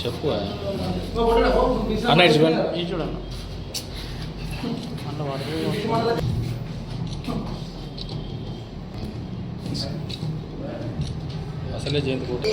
చెప్పు అన్న ఇటు చూడండి. చూడన్న అన్న వాడు అసలే జయంతి కోట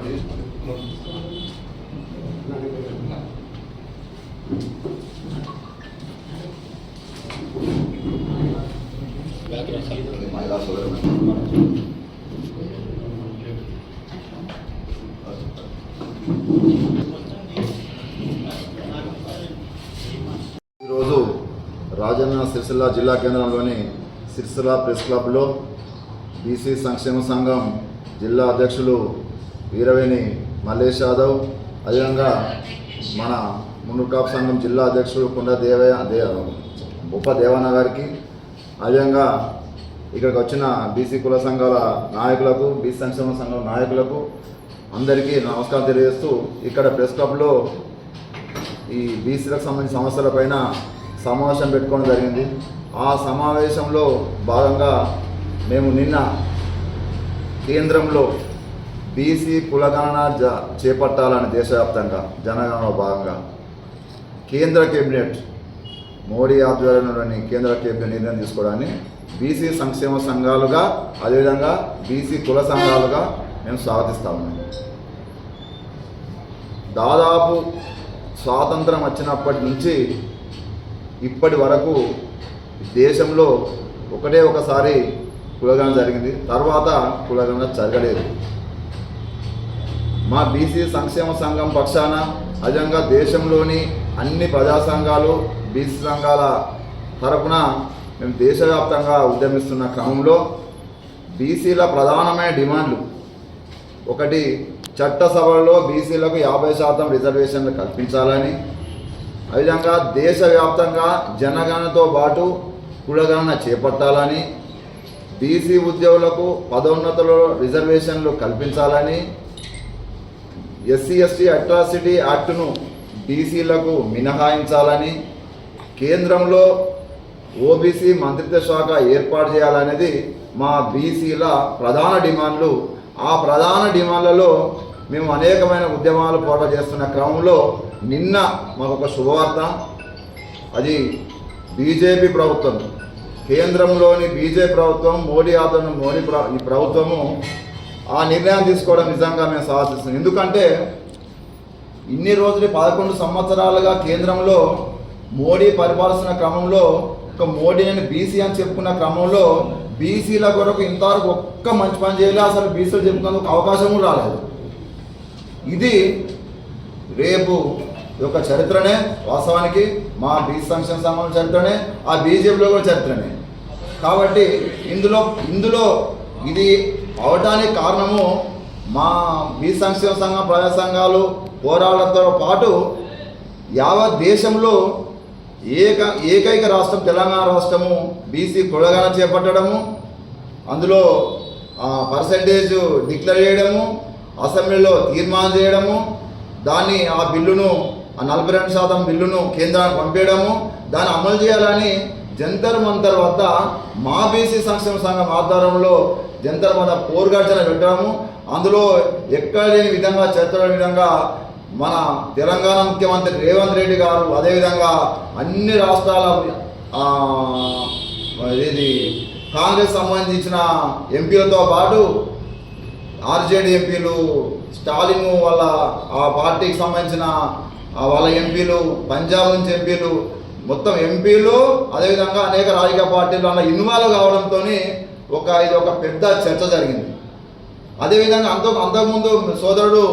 ఈరోజు రాజన్న సిరిసిల్ల జిల్లా కేంద్రంలోని సిరిసిల్ల ప్రెస్ క్లబ్లో బీసీ సంక్షేమ సంఘం జిల్లా అధ్యక్షులు వీరవేణి మల్లేష్ యాదవ్ అదేవిధంగా మన మునుకాప్ సంఘం జిల్లా అధ్యక్షుడు కొండ దేవయ దే బొప్ప దేవన్న గారికి అదేవిధంగా ఇక్కడికి వచ్చిన బీసీ కుల సంఘాల నాయకులకు బీసీ సంక్షేమ సంఘం నాయకులకు అందరికీ నమస్కారం తెలియజేస్తూ ఇక్కడ ప్రెస్ క్లబ్లో ఈ బీసీలకు సంబంధించిన సమస్యలపైన సమావేశం పెట్టుకోవడం జరిగింది. ఆ సమావేశంలో భాగంగా మేము నిన్న కేంద్రంలో బీసీ కులగణన జ చేపట్టాలని దేశవ్యాప్తంగా జనగణనలో భాగంగా కేంద్ర కేబినెట్ మోడీ ఆధ్వర్యంలోని కేంద్ర కేబినెట్ నిర్ణయం తీసుకోవడాన్ని బీసీ సంక్షేమ సంఘాలుగా అదేవిధంగా బీసీ కుల సంఘాలుగా మేము స్వాగతిస్తా ఉన్నాం దాదాపు స్వాతంత్రం వచ్చినప్పటి నుంచి ఇప్పటి వరకు దేశంలో ఒకటే ఒకసారి కులగణన జరిగింది. తర్వాత కులగణన జరగలేదు. మా బీసీ సంక్షేమ సంఘం పక్షాన అజంగా దేశంలోని అన్ని ప్రజా సంఘాలు బీసీ సంఘాల తరపున మేము దేశవ్యాప్తంగా ఉద్యమిస్తున్న క్రమంలో బీసీల ప్రధానమైన డిమాండ్లు. ఒకటి చట్టసభల్లో బీసీలకు యాభై శాతం రిజర్వేషన్లు కల్పించాలని అదేవిధంగా దేశవ్యాప్తంగా జనగణనతో పాటు కులగణన చేపట్టాలని బీసీ ఉద్యోగులకు పదోన్నతులలో రిజర్వేషన్లు కల్పించాలని ఎస్సీ ఎస్టీ అట్రాసిటీ యాక్టును బీసీలకు మినహాయించాలని కేంద్రంలో ఓబీసీ మంత్రిత్వ శాఖ ఏర్పాటు చేయాలనేది మా బీసీల ప్రధాన డిమాండ్లు. ఆ ప్రధాన డిమాండ్లలో మేము అనేకమైన ఉద్యమాలు పోట చేస్తున్న క్రమంలో నిన్న మాకు ఒక శుభవార్త. అది బీజేపీ ప్రభుత్వం. కేంద్రంలోని బీజేపీ ప్రభుత్వం మోడీ ఆధ్వర్యం మోడీ ప్ర ఈ ప్రభుత్వము ఆ నిర్ణయం తీసుకోవడం నిజంగా మేము సాధిస్తున్నాం. ఎందుకంటే ఇన్ని రోజులు పదకొండు సంవత్సరాలుగా కేంద్రంలో మోడీ పరిపాలిస్తున్న క్రమంలో ఒక మోడీ అని బీసీ అని చెప్పుకున్న క్రమంలో బీసీల కొరకు ఇంతవరకు ఒక్క మంచి పని చేయలే అసలు బీసీలు చెప్పుకునేందుకు అవకాశం కూడా రాలేదు. ఇది రేపు యొక్క చరిత్రనే వాస్తవానికి మా బీసీ సంక్షేమ సంఘం చరిత్రనే ఆ బీజేపీలో కూడా చరిత్రనే. కాబట్టి ఇందులో ఇందులో ఇది అవడానికి కారణము మా బీ సంక్షేమ సంఘం ప్రజా సంఘాలు పోరాటంతో పాటు యావత్ దేశంలో ఏక ఏకైక రాష్ట్రం తెలంగాణ రాష్ట్రము. బీసీ కొడగాన చేపట్టడము. అందులో పర్సంటేజ్ డిక్లేర్ చేయడము. అసెంబ్లీలో తీర్మానం చేయడము. దాన్ని ఆ బిల్లును ఆ నలభై రెండు శాతం బిల్లును కేంద్రానికి పంపించడము దాన్ని అమలు చేయాలని జంతర్ మంతర్ వద్ద మా బీసీ సంక్షేమ సంఘం ఆధ్వర్యంలో జంతర్ మన పోరుగర్జన పెట్టడము అందులో ఎక్కడ లేని విధంగా చేస్తున్న విధంగా మన తెలంగాణ ముఖ్యమంత్రి రేవంత్ రెడ్డి గారు అదేవిధంగా అన్ని రాష్ట్రాల ఇది కాంగ్రెస్ సంబంధించిన ఎంపీలతో పాటు ఆర్జేడీ ఎంపీలు స్టాలిన్ వాళ్ళ ఆ పార్టీకి సంబంధించిన ఆ వాళ్ళ ఎంపీలు పంజాబ్ నుంచి ఎంపీలు మొత్తం ఎంపీలు అదేవిధంగా అనేక రాజకీయ పార్టీలు అలా ఇన్వాల్వ్ కావడంతో ఒక ఇది ఒక పెద్ద చర్చ జరిగింది. అదేవిధంగా అంత అంతకుముందు సోదరుడు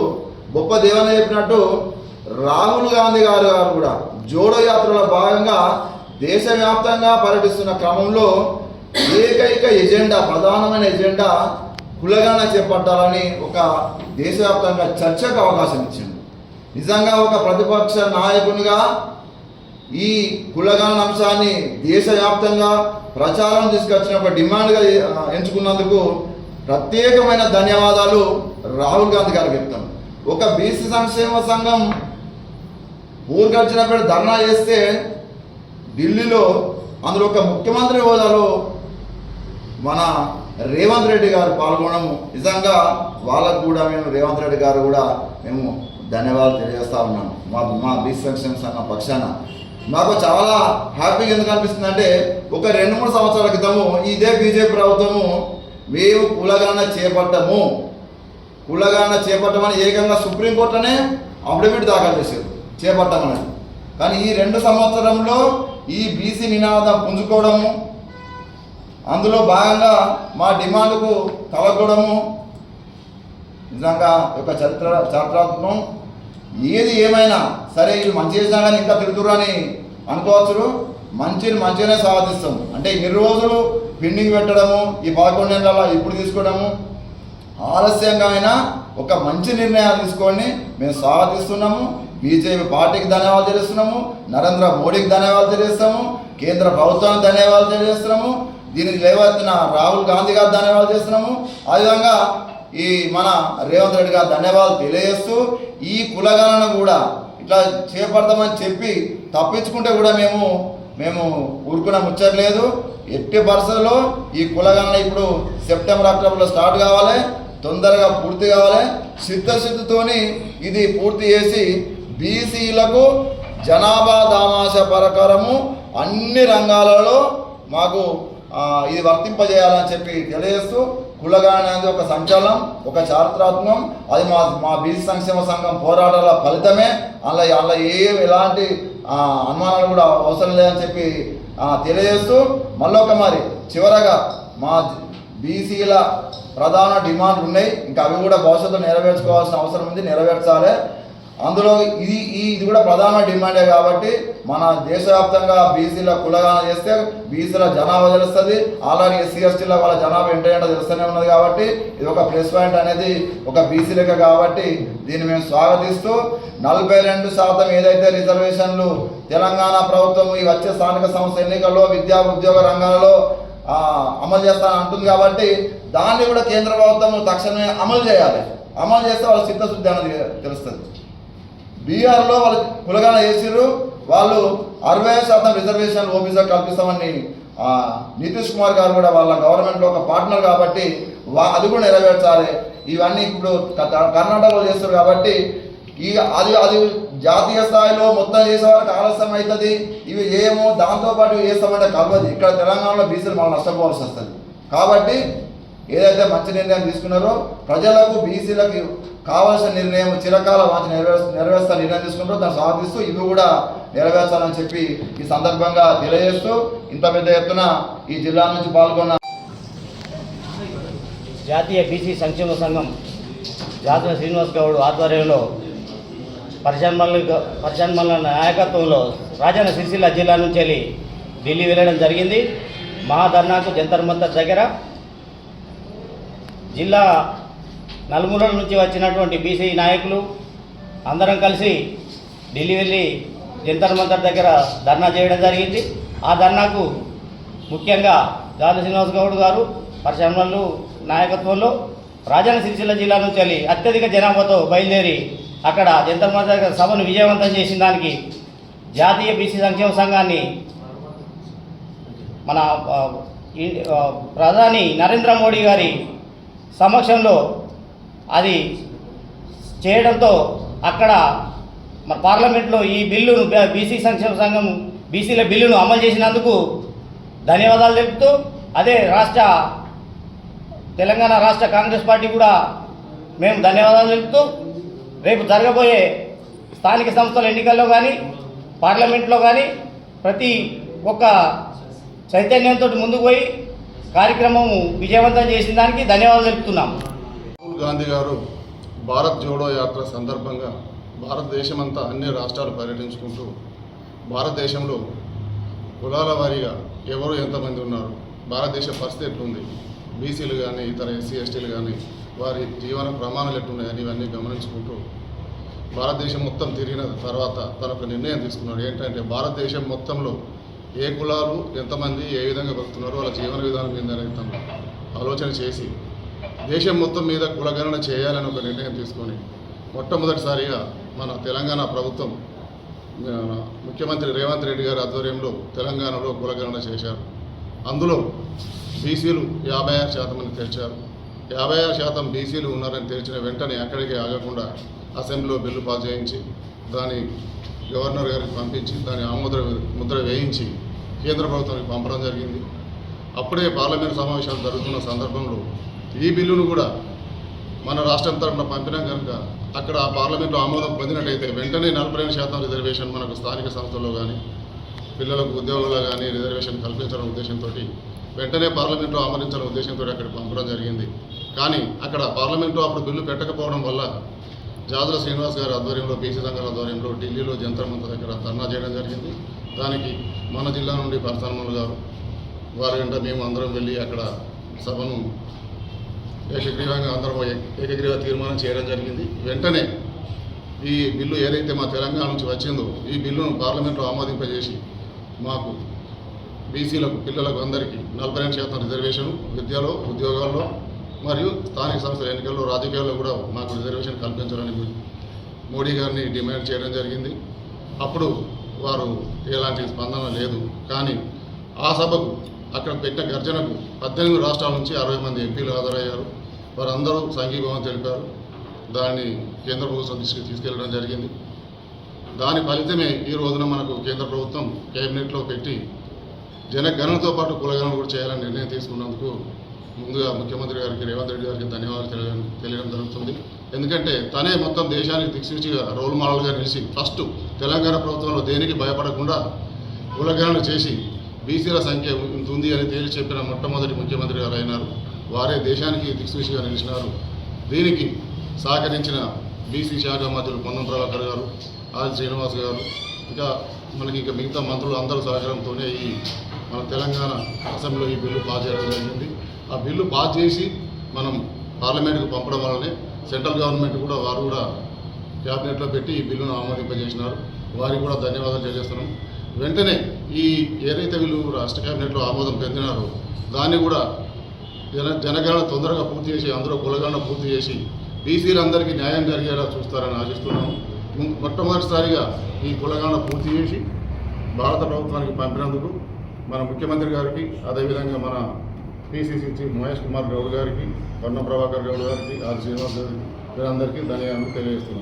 గొప్ప దేవన చెప్పినట్టు రాహుల్ గాంధీ గారు గారు కూడా జోడో యాత్రలో భాగంగా దేశవ్యాప్తంగా పర్యటిస్తున్న క్రమంలో ఏకైక ఎజెండా ప్రధానమైన ఎజెండా కులగాన చేపట్టాలని ఒక దేశవ్యాప్తంగా చర్చకు అవకాశం ఇచ్చింది నిజంగా ఒక ప్రతిపక్ష నాయకునిగా ఈ కులగాన అంశాన్ని దేశవ్యాప్తంగా ప్రచారం తీసుకొచ్చిన డిమాండ్గా ఎంచుకున్నందుకు ప్రత్యేకమైన ధన్యవాదాలు రాహుల్ గాంధీ గారికి చెప్తాం. ఒక బీసీ సంక్షేమ సంఘం ఊరికొచ్చినప్పుడు ధర్నా చేస్తే ఢిల్లీలో అందులో ఒక ముఖ్యమంత్రి హోదాలో మన రేవంత్ రెడ్డి గారు పాల్గొనడం నిజంగా వాళ్ళకు కూడా మేము రేవంత్ రెడ్డి గారు కూడా మేము ధన్యవాదాలు తెలియజేస్తా ఉన్నాము మా మా బీసీ సంక్షేమ సంఘం పక్షాన. మాకు చాలా హ్యాపీగా ఎందుకు అనిపిస్తుంది అంటే ఒక రెండు మూడు సంవత్సరాల క్రితము ఇదే బీజేపీ ప్రభుత్వము మేము కులగాన చేపట్టము. కులగాన చేపట్టమని ఏకంగా సుప్రీంకోర్టునే అఫిడవిట్ దాఖలు చేశారు చేపట్టమని. కానీ ఈ రెండు సంవత్సరంలో ఈ బీసీ నినాదం పుంజుకోవడము అందులో భాగంగా మా డిమాండ్కు తలగడము నిజంగా ఒక చరిత్ర చారిత్రాత్మకం. ఏది ఏమైనా సరే వీళ్ళు మంచి చేసినా కానీ ఇంకా తిరుగుతురు అని అనుకోవచ్చు మంచిని మంచిగానే సాధిస్తాం. అంటే ఇన్ని రోజులు పెండింగ్ పెట్టడము ఈ పదకొండు నెలల ఇప్పుడు తీసుకోవడము ఆలస్యంగా అయినా ఒక మంచి నిర్ణయాలు తీసుకొని మేము స్వాగతిస్తున్నాము బీజేపీ పార్టీకి ధన్యవాదాలు తెలుస్తున్నాము నరేంద్ర మోడీకి ధన్యవాదాలు తెలియజేస్తాము కేంద్ర ప్రభుత్వానికి ధన్యవాదాలు తెలియజేస్తున్నాము. దీనికి లేవెత్తిన రాహుల్ గాంధీ గారు ధన్యవాదాలు చేస్తున్నాము అదేవిధంగా ఈ మన రేవంత్ రెడ్డి గారు ధన్యవాదాలు తెలియజేస్తూ ఈ కులగణన కూడా ఇట్లా చేపడతామని చెప్పి తప్పించుకుంటే కూడా మేము మేము ఊరుకున్న ముచ్చట్లేదు ఎట్టి పరిస్థితుల్లో ఈ కులగణన ఇప్పుడు సెప్టెంబర్ అక్టోబర్లో స్టార్ట్ కావాలి. తొందరగా పూర్తి కావాలి. చిత్తశుద్ధితోని ఇది పూర్తి చేసి బీసీలకు జనాభా దామాష ప్రకారము అన్ని రంగాలలో మాకు ఇది వర్తింపజేయాలని చెప్పి తెలియజేస్తూ కులగాన అనేది ఒక సంచలనం ఒక చారిత్రాత్మకం. అది మా మా బీసీ సంక్షేమ సంఘం పోరాటాల ఫలితమే. అలా అలా ఏ ఎలాంటి అనుమానాలు కూడా అవసరం లేదని చెప్పి తెలియజేస్తూ మళ్ళొక మరి చివరగా మా బీసీల ప్రధాన డిమాండ్లు ఉన్నాయి. ఇంకా అవి కూడా భవిష్యత్తులో నెరవేర్చుకోవాల్సిన అవసరం ఉంది నెరవేర్చాలి. అందులో ఇది ఈ ఇది కూడా ప్రధాన డిమాండే కాబట్టి మన దేశవ్యాప్తంగా బీసీల కులగాన చేస్తే బీసీల జనాభా తెలుస్తుంది అలాగే ఎస్సీ ఎస్టీల వాళ్ళ జనాభా ఏంటంటే తెలుస్తూనే ఉన్నది కాబట్టి ఇది ఒక ప్లస్ పాయింట్ అనేది ఒక బీసీ లెక్క కాబట్టి దీన్ని మేము స్వాగతిస్తూ నలభై రెండు శాతం ఏదైతే రిజర్వేషన్లు తెలంగాణ ప్రభుత్వం ఈ వచ్చే స్థానిక సంస్థ ఎన్నికల్లో విద్యా ఉద్యోగ రంగాలలో అమలు చేస్తానని అంటుంది కాబట్టి దాన్ని కూడా కేంద్ర ప్రభుత్వం తక్షణమే అమలు చేయాలి. అమలు చేస్తే వాళ్ళ చిత్తశుద్ధి అనేది తెలుస్తుంది. బీహార్లో వాళ్ళు కులగాన చేసిర్రు. వాళ్ళు అరవై శాతం రిజర్వేషన్ ఓబీసీ కల్పిస్తామని నితీష్ కుమార్ గారు కూడా వాళ్ళ గవర్నమెంట్లో ఒక పార్ట్నర్ కాబట్టి వా- అది కూడా నెరవేర్చాలి. ఇవన్నీ ఇప్పుడు కర్ణాటకలో చేస్తారు కాబట్టి ఈ అది అది జాతీయ స్థాయిలో మొత్తం చేసే వరకు ఆలస్యం అవుతుంది. ఇవి ఏమో దాంతోపాటు చేస్తామంటే కలవదు. ఇక్కడ తెలంగాణలో బీసీలు మనం నష్టపోవాల్సి వస్తుంది. కాబట్టి ఏదైతే మంచి నిర్ణయం తీసుకున్నారో ప్రజలకు బీసీలకు కావాల్సిన నిర్ణయం చిరకాల వాటి నెరవేర్ నెరవేర్స్తా నిర్ణయం తీసుకుంటారు దాన్ని సాధిస్తూ ఇవి కూడా నెరవేర్చాలని చెప్పి ఈ సందర్భంగా తెలియజేస్తూ ఇంత పెద్ద ఎత్తున ఈ జిల్లా నుంచి పాల్గొన్న జాతీయ బీసీ సంక్షేమ సంఘం జాతీయ శ్రీనివాస్ గౌడ్ ఆధ్వర్యంలో పరిజన్మల పరిజన్మల నాయకత్వంలో రాజన్న సిరిసిల్ల జిల్లా నుంచి వెళ్ళి ఢిల్లీ వెళ్ళడం జరిగింది. మహాధర్నాకు జంతర్ మంతర్ దగ్గర జిల్లా నలుమూలల నుంచి వచ్చినటువంటి బీసీ నాయకులు అందరం కలిసి ఢిల్లీ వెళ్ళి జంతర్ మంతర్ దగ్గర ధర్నా చేయడం జరిగింది. ఆ ధర్నాకు ముఖ్యంగా గాలి శ్రీనివాస్ గౌడ్ గారు పరిశ్రమలు నాయకత్వంలో రాజన్న సిరిసిల్ల జిల్లా నుంచి వెళ్ళి అత్యధిక జనాభాతో బయలుదేరి అక్కడ జంతర్ మంతర్ దగ్గర సభను విజయవంతం చేసిన దానికి జాతీయ బీసీ సంక్షేమ సంఘాన్ని మన ఈ- ప్రధాని నరేంద్ర మోడీ గారి సమక్షంలో అది చేయడంతో అక్కడ మన పార్లమెంట్లో ఈ బిల్లును బీసీ సంక్షేమ సంఘం బీసీల బిల్లును అమలు చేసినందుకు ధన్యవాదాలు తెలుపుతూ అదే రాష్ట్ర తెలంగాణ రాష్ట్ర కాంగ్రెస్ పార్టీ కూడా మేము ధన్యవాదాలు తెలుపుతూ రేపు జరగబోయే స్థానిక సంస్థల ఎన్నికల్లో కానీ పార్లమెంట్లో కానీ ప్రతి ఒక్క చైతన్యంతో ముందుకు పోయి కార్యక్రమం విజయవంతం చేసిన దానికి ధన్యవాదాలు తెలుపుతున్నాం. రాహుల్ గాంధీ గారు భారత్ జోడో యాత్ర సందర్భంగా భారతదేశమంతా అన్ని రాష్ట్రాలు పర్యటించుకుంటూ భారతదేశంలో కులాల వారీగా ఎవరు ఎంతమంది ఉన్నారు భారతదేశ పరిస్థితి ఎట్లుంది బీసీలు కానీ ఇతర ఎస్సీ ఎస్టీలు కానీ వారి జీవన ప్రమాణాలు ఎట్టున్నాయని ఇవన్నీ గమనించుకుంటూ భారతదేశం మొత్తం తిరిగిన తర్వాత తన ఒక నిర్ణయం తీసుకున్నాడు. ఏంటంటే భారతదేశం మొత్తంలో ఏ కులాలు ఎంతమంది ఏ విధంగా బతుకుతున్నారో వాళ్ళ జీవన విధానం మీద తను ఆలోచన చేసి దేశం మొత్తం మీద కులగణన చేయాలని ఒక నిర్ణయం తీసుకొని మొట్టమొదటిసారిగా మన తెలంగాణ ప్రభుత్వం ముఖ్యమంత్రి రేవంత్ రెడ్డి గారి ఆధ్వర్యంలో తెలంగాణలో కులగణన చేశారు. అందులో బీసీలు యాభై ఆరు శాతం అని తెరిచారు. యాభై ఆరు శాతం బీసీలు ఉన్నారని తెరిచిన వెంటనే అక్కడికి ఆగకుండా అసెంబ్లీలో బిల్లు పాస్ చేయించి దాని గవర్నర్ గారికి పంపించి దాని ఆమోద ముద్ర వేయించి కేంద్ర ప్రభుత్వానికి పంపడం జరిగింది. అప్పుడే పార్లమెంట్ సమావేశాలు జరుగుతున్న సందర్భంలో ఈ బిల్లును కూడా మన రాష్ట్రం తరఫున పంపినాం కనుక అక్కడ ఆ పార్లమెంట్లో ఆమోదం పొందినట్టయితే వెంటనే నలభై శాతం రిజర్వేషన్ మనకు స్థానిక సంస్థల్లో కానీ పిల్లలకు ఉద్యోగుల్లో కానీ రిజర్వేషన్ కల్పించడం ఉద్దేశంతో వెంటనే పార్లమెంట్లో ఆమోదించడం ఉద్దేశంతో అక్కడ పంపడం జరిగింది. కానీ అక్కడ పార్లమెంట్లో అప్పుడు బిల్లు పెట్టకపోవడం వల్ల జాజుల శ్రీనివాస్ గారి ఆధ్వర్యంలో బీసీ సంఘాల ఆధ్వర్యంలో ఢిల్లీలో జంతర్ మంతర్ దగ్గర ధర్నా చేయడం జరిగింది. దానికి మన జిల్లా నుండి పరసనములు గారు వారి వెంట మేము అందరం వెళ్ళి అక్కడ సభను ఏకగ్రీవంగా అందరం ఏకగ్రీవ తీర్మానం చేయడం జరిగింది. వెంటనే ఈ బిల్లు ఏదైతే మా తెలంగాణ నుంచి వచ్చిందో ఈ బిల్లును పార్లమెంట్లో ఆమోదింపజేసి మాకు బీసీలకు పిల్లలకు అందరికీ నలభై రెండు శాతం రిజర్వేషన్ విద్యలో ఉద్యోగాల్లో మరియు స్థానిక సంస్థల ఎన్నికల్లో రాజకీయాల్లో కూడా మాకు రిజర్వేషన్ కల్పించాలని మోడీ గారిని డిమాండ్ చేయడం జరిగింది. అప్పుడు వారు ఎలాంటి స్పందన లేదు. కానీ ఆ సభకు అక్కడ పెట్టిన గర్జనకు పద్దెనిమిది రాష్ట్రాల నుంచి అరవై మంది ఎంపీలు హాజరయ్యారు. వారందరూ సంఘీభావం తెలిపారు. దాన్ని కేంద్ర ప్రభుత్వం దృష్టికి తీసుకెళ్ళడం జరిగింది. దాని ఫలితమే ఈ రోజున మనకు కేంద్ర ప్రభుత్వం కేబినెట్లో పెట్టి జనగణనతో పాటు కులగణన కూడా చేయాలని నిర్ణయం తీసుకున్నందుకు ముందుగా ముఖ్యమంత్రి గారికి రేవంత్ రెడ్డి గారికి ధన్యవాదాలు తెలియడం తెలియడం జరుగుతుంది. ఎందుకంటే తనే మొత్తం దేశానికి దిక్సూచిగా రోల్ మోడల్గా నిలిచి ఫస్ట్ తెలంగాణ ప్రభుత్వంలో దేనికి భయపడకుండా కులగణన చేసి బీసీల సంఖ్య ఇంత ఉంది అని తేల్చి చెప్పిన మొట్టమొదటి ముఖ్యమంత్రి గారు అయినారు. వారే దేశానికి దిక్సూచిగా నిలిచినారు. దీనికి సహకరించిన బీసీ శాఖ మంత్రులు పొన్నం ప్రభాకర్ గారు ఆది శ్రీనివాస్ గారు ఇంకా మనకి ఇంకా మిగతా మంత్రులు అందరూ సహకారంతోనే ఈ మన తెలంగాణ అసెంబ్లీలో ఈ బిల్లు పాస్ చేయడం జరిగింది. ఆ బిల్లు పాస్ చేసి మనం పార్లమెంట్కు పంపడం వల్లనే సెంట్రల్ గవర్నమెంట్ కూడా వారు కూడా క్యాబినెట్లో పెట్టి ఈ బిల్లును ఆమోదింపజేసినారు. వారికి కూడా ధన్యవాదాలు తెలియజేస్తున్నాం. వెంటనే ఈ ఏదైతే వీళ్ళు రాష్ట్ర క్యాబినెట్లో ఆమోదం పొందినారో దాన్ని కూడా జన జనగణన తొందరగా పూర్తి చేసి అందరూ కులగణన పూర్తి చేసి బీసీలందరికీ న్యాయం జరిగేలా చూస్తారని ఆశిస్తున్నాము మొట్టమొదటిసారిగా ఈ కులగణన పూర్తి చేసి భారత ప్రభుత్వానికి పంపినందుకు మన ముఖ్యమంత్రి గారికి అదేవిధంగా మన పిసిసి చీఫ్ మహేష్ కుమార్ గౌడ్ గారికి వర్ణ ప్రభాకర్ గౌడ్ గారికి ఆర్ శ్రీనివాస్ గారికి వీరందరికీ ధన్యవాదాలు తెలియజేస్తున్నాను